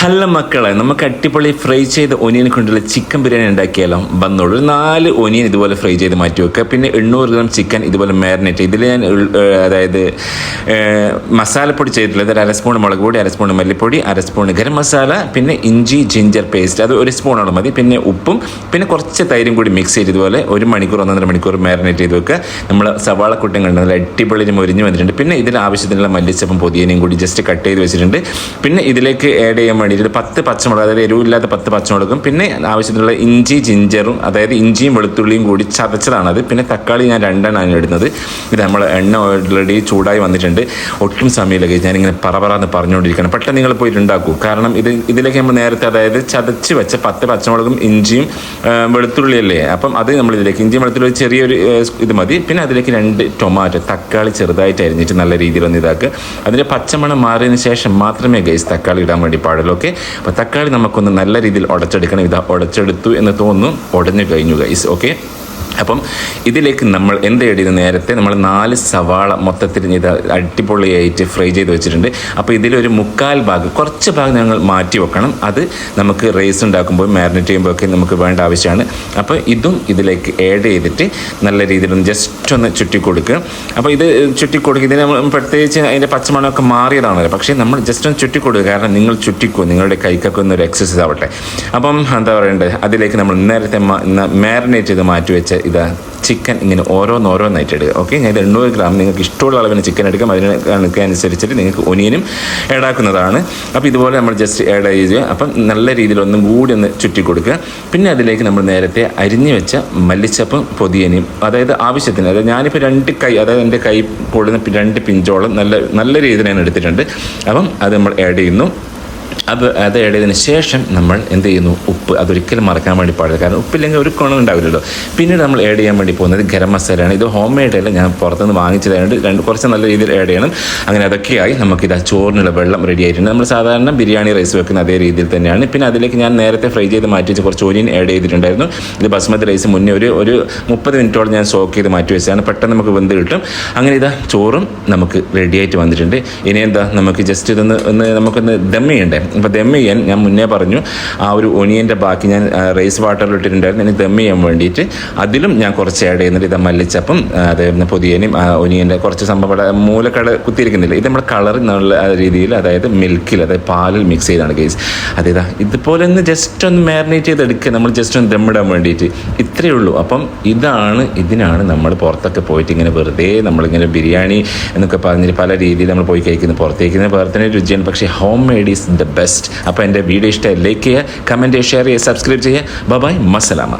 ഹല്ല മക്കളെ നമുക്ക് അടിപൊളി ഫ്രൈ ചെയ്ത ഒനിയൻ കൊണ്ടുള്ള ചിക്കൻ ബിരിയാണി ഉണ്ടാക്കിയാലോ? വന്നോളൂ. നാല് ഒനിയൻ ഇതുപോലെ ഫ്രൈ ചെയ്ത് മാറ്റി വെക്കുക. പിന്നെ എണ്ണൂറ് ഗ്രാം ചിക്കൻ ഇതുപോലെ മാരിനേറ്റ്. ഇതിൽ ഞാൻ അതായത് മസാലപ്പൊടി ചെയ്തിട്ടുള്ളത് അര സ്പൂൺ മുളക് പൊടി അര സ്പൂൺ മല്ലിപ്പൊടി അര സ്പൂൺ ഗരം മസാല പിന്നെ ഇഞ്ചി ജിഞ്ചർ പേസ്റ്റ്. അത് ഒരു സ്പൂണോളം മതി. പിന്നെ ഉപ്പും പിന്നെ കുറച്ച് തൈരും കൂടി മിക്സ് ചെയ്ത് ഇതുപോലെ ഒരു മണിക്കൂർ ഒന്നര മണിക്കൂർ മാരിനേറ്റ് ചെയ്ത് വെക്കുക. നമ്മൾ സവാള കുട്ടം കണ്ടത് നല്ല അടിപൊളി മൊരിഞ്ഞ് വന്നിട്ടുണ്ട്. പിന്നെ ഇതിൽ ആവശ്യത്തിനുള്ള മല്ലിച്ചപ്പും പൊതിയനെയും കൂടി ജസ്റ്റ് കട്ട് ചെയ്ത് വെച്ചിട്ടുണ്ട്. പിന്നെ ഇതിലേക്ക് ആഡ് ചെയ്യാൻ വേണ്ടിയിട്ട് ഒരു പത്ത് പച്ചമുളക് അതായത് എരിവില്ലാത്ത പത്ത് പച്ചമുളകും പിന്നെ ആവശ്യത്തിനുള്ള ഇഞ്ചി ജിഞ്ചറും അതായത് ഇഞ്ചിയും വെളുത്തുള്ളിയും കൂടി ചതച്ചതാണത്. പിന്നെ തക്കാളി ഞാൻ രണ്ടെണ്ണമാണ് ഇടുന്നത്. ഇത് നമ്മൾ എണ്ണ ഓൾറെഡി ചൂടായി വന്നിട്ടുണ്ട്. ഒട്ടും സമയമില്ല ഞാനിങ്ങനെ പറപറാന്ന് പറഞ്ഞുകൊണ്ടിരിക്കണം പെട്ടെന്ന് നിങ്ങൾ പോയിട്ട് ഉണ്ടാക്കൂ കാരണം ഇത് ഇതിലേക്ക് നമ്മൾ നേരത്തെ അതായത് ചതച്ച് വെച്ച പത്ത് പച്ചമുളകും ഇഞ്ചിയും വെളുത്തുള്ളിയല്ലേ? അപ്പം അത് നമ്മൾ ഇതിലേക്ക് ഇഞ്ചിയും വെളുത്തുള്ളി ചെറിയൊരു ഇത് മതി. പിന്നെ അതിലേക്ക് രണ്ട് ടൊമാറ്റോ തക്കാളി ചെറുതായിട്ട് അരിഞ്ഞിട്ട് നല്ല രീതിയിൽ ഒന്ന് ഇതാക്കുക. അതിന്റെ പച്ചമണം മാറിയതിന് ശേഷം മാത്രമേ ഗൈസ് തക്കാളി ഇടാൻ വേണ്ടി പാടുള്ളൂ. ഓക്കെ? അപ്പോൾ തക്കാളി നമുക്കൊന്ന് നല്ല രീതിയിൽ ഉടച്ചെടുക്കണം. ഇതാ ഉടച്ചെടുത്തു എന്ന് തോന്നുന്നു. ഉടഞ്ഞു കഴിഞ്ഞു ഗൈസ് ഓക്കെ? അപ്പം ഇതിലേക്ക് നമ്മൾ എന്ത് ചെയ്ത് നേരത്തെ? നമ്മൾ നാല് സവാള മൊത്തത്തിൽ ഇത് അടിപൊളിയായിട്ട് ഫ്രൈ ചെയ്ത് വെച്ചിട്ടുണ്ട്. അപ്പോൾ ഇതിലൊരു മുക്കാൽ ഭാഗം കുറച്ച് ഭാഗം ഞങ്ങൾ മാറ്റി വെക്കണം. അത് നമുക്ക് റൈസ് ഉണ്ടാക്കുമ്പോൾ മാരിനേറ്റ് ചെയ്യുമ്പോൾ ഒക്കെ നമുക്ക് വേണ്ട ആവശ്യമാണ്. അപ്പോൾ ഇതും ഇതിലേക്ക് ആഡ് ചെയ്തിട്ട് നല്ല രീതിയിൽ ജസ്റ്റ് ഒന്ന് ചുറ്റി കൊടുക്കുക. അപ്പോൾ ഇത് ചുറ്റി കൊടുക്കുക. ഇതിന് നമ്മൾ പ്രത്യേകിച്ച് അതിന്റെ പച്ചമണമൊക്കെ മാറിയതാണല്ലോ. പക്ഷേ നമ്മൾ ജസ്റ്റ് ഒന്ന് ചുറ്റി കൊടുക്കുക. കാരണം നിങ്ങൾ ചുറ്റിക്കോ നിങ്ങളുടെ കൈക്കൊക്കെ ഒന്ന് ഒരു എക്സസൈസ് ആവട്ടെ. അപ്പം എന്താ പറയണ്ടത് അതിലേക്ക് നമ്മൾ നേരത്തെ മാരിനേറ്റ് ചെയ്ത് മാറ്റി വെച്ച ഇതാ ചിക്കൻ ഇങ്ങനെ ഓരോന്നോരോന്നായിട്ട് എടുക്കുക ഓക്കെ ഞാൻ എണ്ണൂറ് ഗ്രാം നിങ്ങൾക്ക് ഇഷ്ടമുള്ള അളവിന് ചിക്കൻ എടുക്കാം. അതിന് കണക്കനുസരിച്ചിട്ട് നിങ്ങൾക്ക് ഒനിയനും ഏടാക്കുന്നതാണ് അപ്പോൾ ഇതുപോലെ നമ്മൾ ജസ്റ്റ് ആഡ് ചെയ്യുക അപ്പം നല്ല രീതിയിൽ ഒന്നും കൂടി ഒന്ന് ചുറ്റി കൊടുക്കുക പിന്നെ അതിലേക്ക് നമ്മൾ നേരത്തെ അരിഞ്ഞു വെച്ച മല്ലിച്ചപ്പും പൊതിയനയും അതായത് ആവശ്യത്തിന് അതായത് ഞാനിപ്പോൾ രണ്ട് കൈ അതായത് എന്റെ കൈ പൊടുന്ന രണ്ട് പിഞ്ചോളം നല്ല നല്ല രീതിയിൽ ഞാൻ എടുത്തിട്ടുണ്ട്. അപ്പം അത് നമ്മൾ ആഡ് ചെയ്യുന്നു. അത് അത് ഇടയതിന് ശേഷം നമ്മൾ എന്ത് ചെയ്യുന്നു? ഉപ്പ് അതൊരിക്കലും മറക്കാൻ വേണ്ടി പാടില്ല. കാരണം ഉപ്പില്ലെങ്കിൽ ഒരു ഗുണം ഉണ്ടാവില്ലല്ലോ. പിന്നീട് നമ്മൾ ആഡ് ചെയ്യാൻ വേണ്ടി പോകുന്നത് ഗരം മസാലയാണ്. ഇത് ഹോം മെയ്ഡ് അല്ല. ഞാൻ പുറത്തുനിന്ന് വാങ്ങിച്ചതായതുകൊണ്ട് രണ്ട് കുറച്ച് നല്ല രീതിയിൽ ആഡ് ചെയ്യണം. അങ്ങനെ അതൊക്കെയായി നമുക്കിത് ആ ചോറിനുള്ള വെള്ളം റെഡി ആയിട്ടുണ്ട്. നമ്മൾ സാധാരണ ബിരിയാണി റൈസ് വെക്കുന്ന അതേ രീതിയിൽ തന്നെയാണ്. പിന്നെ അതിലേക്ക് ഞാൻ നേരത്തെ ഫ്രൈ ചെയ്ത് മാറ്റി വെച്ച് കുറച്ച് ഓനിയൻ ആഡ് ചെയ്തിട്ടുണ്ടായിരുന്നു. ഇത് ബസ്മതി റൈസ് മുന്നേ ഒരു ഒരു മുപ്പത് മിനിറ്റോളം ഞാൻ സോക്ക് ചെയ്ത് മാറ്റി വെച്ചതാണ്. പെട്ടെന്ന് നമുക്ക് വെന്ത് കിട്ടും. അങ്ങനെ ഇതാ ചോറും നമുക്ക് റെഡിയായിട്ട് വന്നിട്ടുണ്ട്. ഇനി എന്താ? നമുക്ക് ജസ്റ്റ് ഇതൊന്ന് ഒന്ന് നമുക്കൊന്ന് ദം അപ്പോൾ ദം ചെയ്യാൻ ഞാൻ മുന്നേ പറഞ്ഞു ആ ഒരു ഒനിയന്റെ ബാക്കി ഞാൻ റൈസ് വാട്ടറിൽ ഇട്ടിട്ടുണ്ടായിരുന്നു. ഇനി ദം ചെയ്യാൻ വേണ്ടിയിട്ട് അതിലും ഞാൻ കുറച്ച് ആഡ് ചെയ്യുന്നുണ്ട്. ഇത് മല്ലിച്ചപ്പം അതേപോലെ പൊതിയനും ഒനിയന്റെ കുറച്ച് സംഭവം മൂലക്കട കുത്തിയിരിക്കുന്നില്ല? ഇത് നമ്മുടെ കളർ എന്നുള്ള രീതിയിൽ അതായത് മിൽക്കിൽ അതായത് പാലിൽ മിക്സ് ചെയ്താണ് കേസ് അതേതാ ഇതുപോലെ ഒന്ന് ജസ്റ്റ് ഒന്ന് മാരിനേറ്റ് ചെയ്തെടുക്കുക നമ്മൾ ജസ്റ്റ് ഒന്ന് ദമ്മിടാൻ വേണ്ടിയിട്ട്. ഇത്രയേ ഉള്ളൂ. അപ്പം ഇതാണ് ഇതിനാണ് നമ്മൾ പുറത്തൊക്കെ പോയിട്ട് ഇങ്ങനെ വെറുതെ നമ്മളിങ്ങനെ ബിരിയാണി എന്നൊക്കെ പറഞ്ഞിട്ട് പല രീതിയിൽ നമ്മൾ പോയി കഴിക്കുന്നത്. പുറത്തേക്ക് വേറെ തന്നെ രുചിയാണ്. പക്ഷേ home made is the best അപ്പോൾ എന്റെ വീഡിയോ ഇഷ്ടമായി ലൈക്ക് ചെയ്യുക കമന്റ് ചെയ്യുക ഷെയർ ചെയ്യുക സബ്സ്ക്രൈബ് ചെയ്യുക. ബബായ് മസലാമ